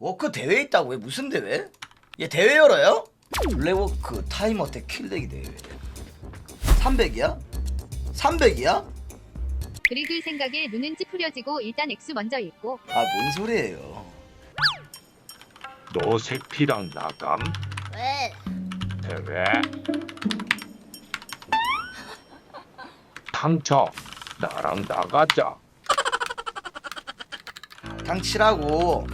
워크 대회 있다고 왜 무슨 대회? 얘 대회 열어요? 블랙워크 타임 어택 킬내기 대회 300이야? 300이야? 그리들 생각에 눈은 찌푸려지고 일단 액수 먼저 읽고 아 뭔 소리예요 너 새피랑 나감 왜? 대회 탕쳐 나랑 나가자 당치라고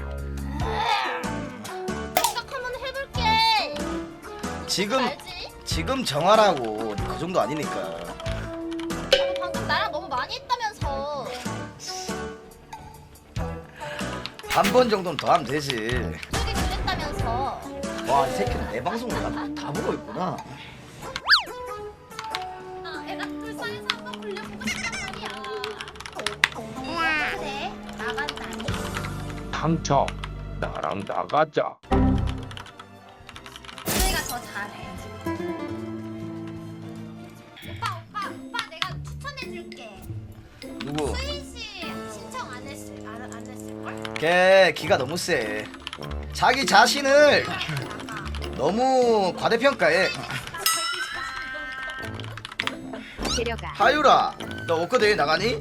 지금 알지? 지금 정하라고 그 정도 아니니까 너 방금 나랑 너무 많이 했다면서. 한 번 정도는 더 하면 되지 그게 그랬다면서. 와 이 새끼는 내 방송을 다, 다 보고 있구나 아, 애가 불쌍해서 한번 굴려보고 싶단 말이야. 그래, 나간다. 탕쳐 나랑 나가자 오빠, 오빠, 오빠, 내가 추천해줄게. 누구? 수인 씨 신청 안 했을, 안, 안 했을 걸? 걔 기가 너무 세 자기 자신을. 너무 과대평가해 데려가 하유라 너 워크 대회 나가니?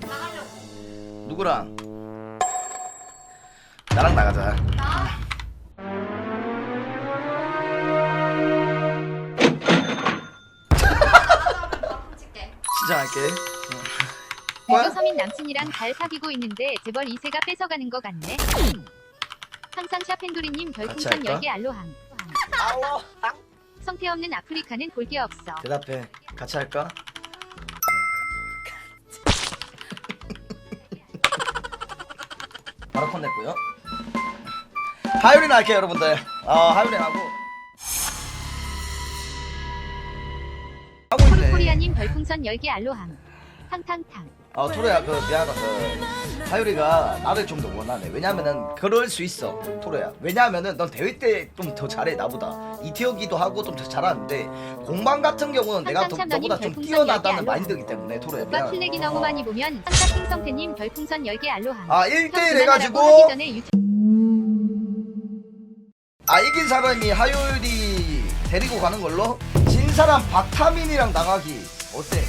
나가려고. 누구랑? 나랑 나가자 나. 시작할게. 유저 서민 남친이랑 잘 사귀고 있는데 재벌 이세가 뺏어가는 거 같네. 항상 샤펜도리님 별풍선 할까? 10개 알로함. 성태 없는 아프리카는 볼 게 없어. 대답해. 같이 할까? 바로 콘냈고요. 하유린 할게요 여러분들. 어 하고 하고 별풍선 10개 알로함. 탕탕탕. 어 토로야 그 미안하다. 그 하유리가 나를 좀 더 원하네. 왜냐면은 그럴 수 있어 토로야. 왜냐면은 넌 대회 때 좀 더 잘해 나보다. 이티어기도 하고 좀 더 잘하는데 공방 같은 경우는 내가 더, 너보다 좀 뛰어나다는 열개 마인드이기 때문에 토로야 오빠 미안 플렉이 너무 많이 보면 항상 성태님 별풍선 10개 알로함. 아형 1대1 그만하라고 해가지고. 하기 전에 유튜브 아 이긴 사람이 하율이 데리고 가는 걸로? 진 사람 박타민이랑 나가기 어때?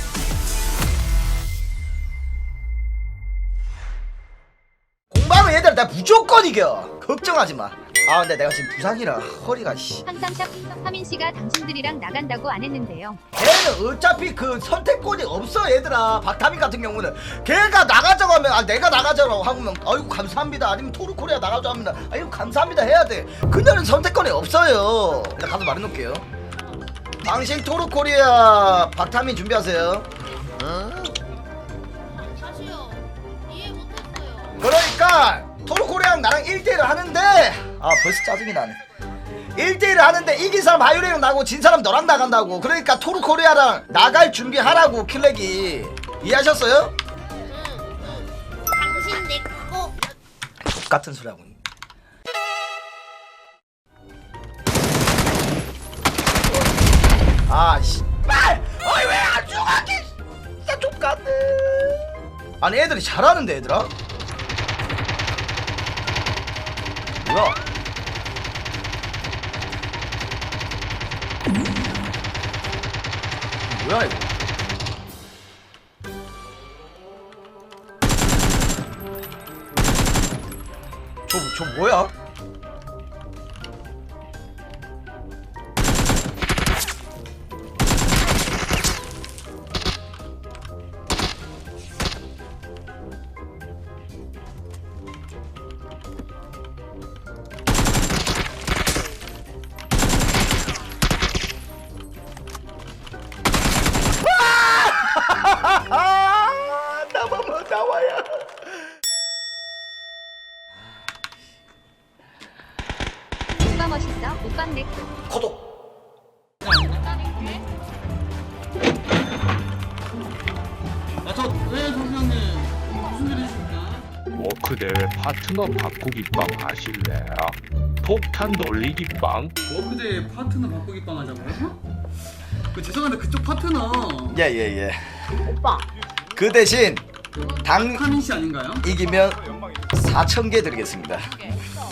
공방은 얘들아 나 무조건 이겨. 걱정하지 마 아 근데 내가 지금 부상이라 허리가 씨. 항상 샵 하민 씨가 당신들이랑 나간다고 안 했는데요. 걔는 어차피 그 선택권이 없어 얘들아. 박타민 같은 경우는. 걔가 나가자고 하면 아 내가 나가자고 하면 아이고 감사합니다. 아니면 토르코리아 나가자고 하면 아이고 감사합니다. 해야 돼. 그녀는 선택권이 없어요. 일단 가서 말해놓을게요 당신 토르 코리아 박타민 준비하세요 다시요. 이해 못했어요. 그러니까 토르 코리아랑 나랑 1대1을 하는데 아 벌써 짜증이 나네 1대1을 하는데 이긴 사람 하유리랑 나고 진 사람 너랑 나간다고 그러니까 토르 코리아랑 나갈 준비하라고 킬렉이 이해하셨어요? 응, 응. 당신 내 거. 같은 소리 하고 있네. 아, 씨발! 어이, 왜안 죽었지? 진짜 족같네. 아니, 애들이 잘하는데, 얘들아? 뭐야? 뭐야, 이거? 저, 저 뭐야? 내 구독. 아, 저, 네, 정수형님. 무슨 일 있습니까? 워크 대회 파트너 바꾸기 빵 하실래요? 폭탄 돌리기 빵? 워크대 파트너 바꾸기 빵 하자고요? 그 죄송한데 그쪽 파트너 예, 예, 예. 오빠. 그 대신 당 카민 씨 아닌가요? 이기면 4천 개 드리겠습니다.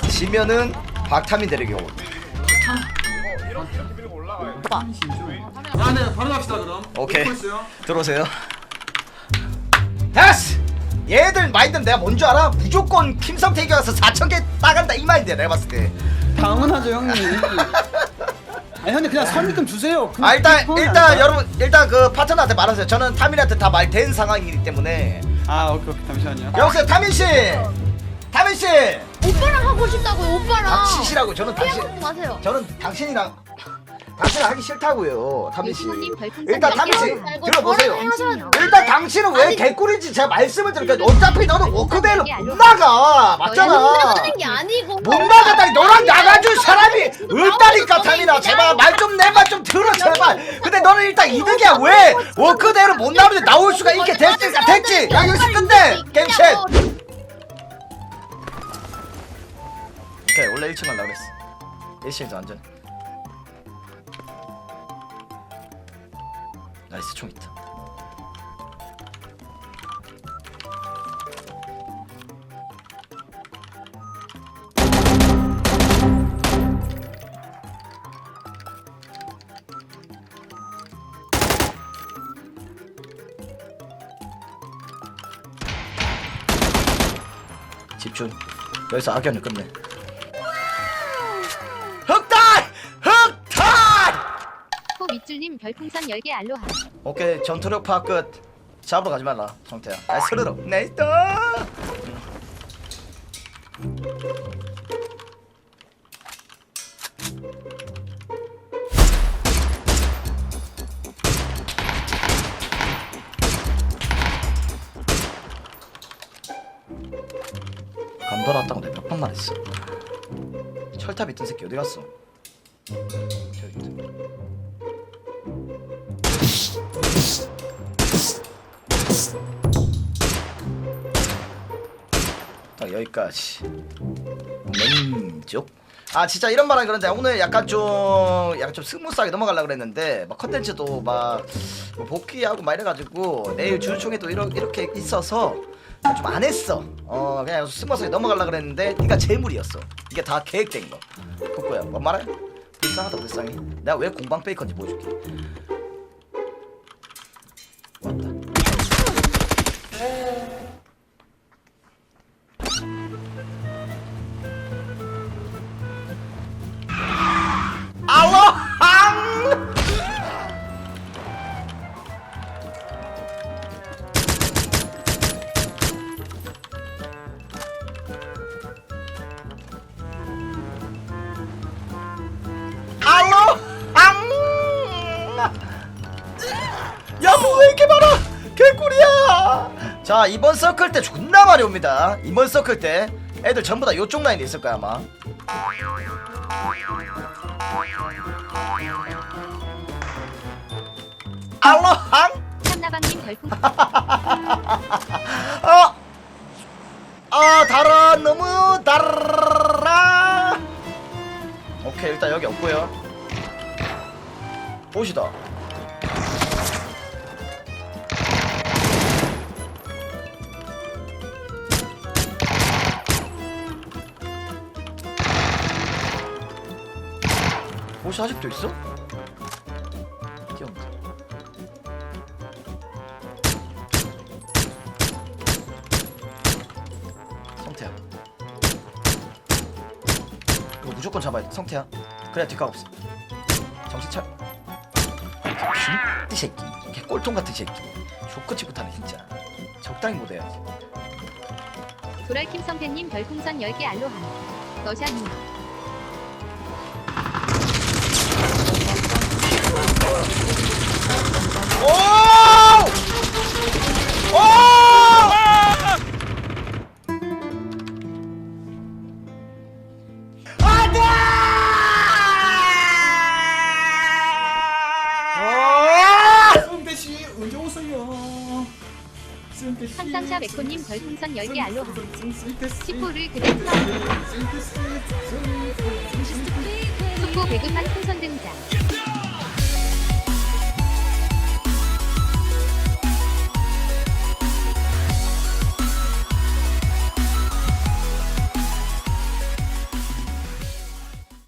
지면은 박타민 데리기 오고 아, 네, 바로 갑시다 그럼. 오케이. 듣고 있어요. 들어오세요 됐어 얘들 마인드는 내가 뭔 줄 알아? 무조건 김성태기 가서 4천 개 따간다 이 마인드야 내가 봤을 때 당연하죠 형님. 아니 형님 그냥 선입금 주세요. 그냥 아 일단 일단? 여러분 일단 그 파트너한테 말하세요 저는 타민한테 다 말 된 상황이기 때문에 아 오케이 오케이 잠시만요. 여보세요 타민 씨 타민씨! 오빠랑 하고 싶다고요 오빠랑. 닥치시라고 저는 당신 마세요. 저는 당신이랑 당신을 하기 싫다고요 타민씨. 유시모님 별풍선 일단 몇개 말고 들어보세요. 일단 당신은 왜 아니, 개꿀인지 제가 말씀을 드릴게요. 어차피 너는 워크대로 아니, 못 나가. 못 맞잖아. 나가는 게 아니고. 못 나가다니 너랑 나가줄 사람이 없다니까 타민아. 제발 말 좀 내말 좀 들어 제발. 근데 너는 일단 이득이야. 왜? 워크대로 못 나오는데 나올 수가 있게 됐으니까 됐지? 야 여기서 끝내. 게임 챗 오케이 원래 1층 갈라 그랬어. 1층에서 안전. 나이스 총 있다. 집중. 여기서 악연을 끝내 코 밑줄님 별풍선 10개 알로하 오케이 전투력파 끝. 잡으러 가지 말라 성태야. 아 스르르. 네이스 감돌았다고 내가 몇번 말했어? 철탑 있던 새끼 어디 갔어? 저기 있다 딱 여기까지. 왼쪽 아 진짜 이런 말은 그런데 오늘 약간 좀 약간 좀 스무스하게 넘어가려고 그랬는데 막 컨텐츠도 막 뭐 복귀하고 막 이래가지고 내일 주주총회 또 이러, 이렇게 있어서 좀 안 했어. 어 그냥 스무스하게 넘어가려고 그랬는데 네가 재물이었어. 이게 다 계획된 거. 복구야 뭔 말해? 불쌍하다 불쌍해. 내가 왜 공방 페이커인지 보여줄게 자 이번 서클 때 존나 많이 옵니다. 이번 서클 때 애들 전부 다 요쪽 라인에 있을 거야 아마. 알로항? 참나방님 별풍선 어! 아 달아 너무 달아. 오케이 일단 여기 없고요. 보시다 보시 아직도 있어? 뛰어온다 성태야. 이거 무조건 잡아야 돼. 성태야. 그래야 뒷각 없어. 정신 차려. 이 새끼. 개 꼴통 같은 새끼. 조커치 못하네 진짜. 적당히 못해야지. 도랄킴 성태님 별풍선 10개 알로하. 러시아님 오! 오! 안돼! 아! 승태 씨 언제 오세요? 승태 씨. 항상샤 메코님 별풍선 10개 알로하 승태 씨. 치포를 그냥 사 승태 씨. 승태 씨. 속보 배급한 풍선 등장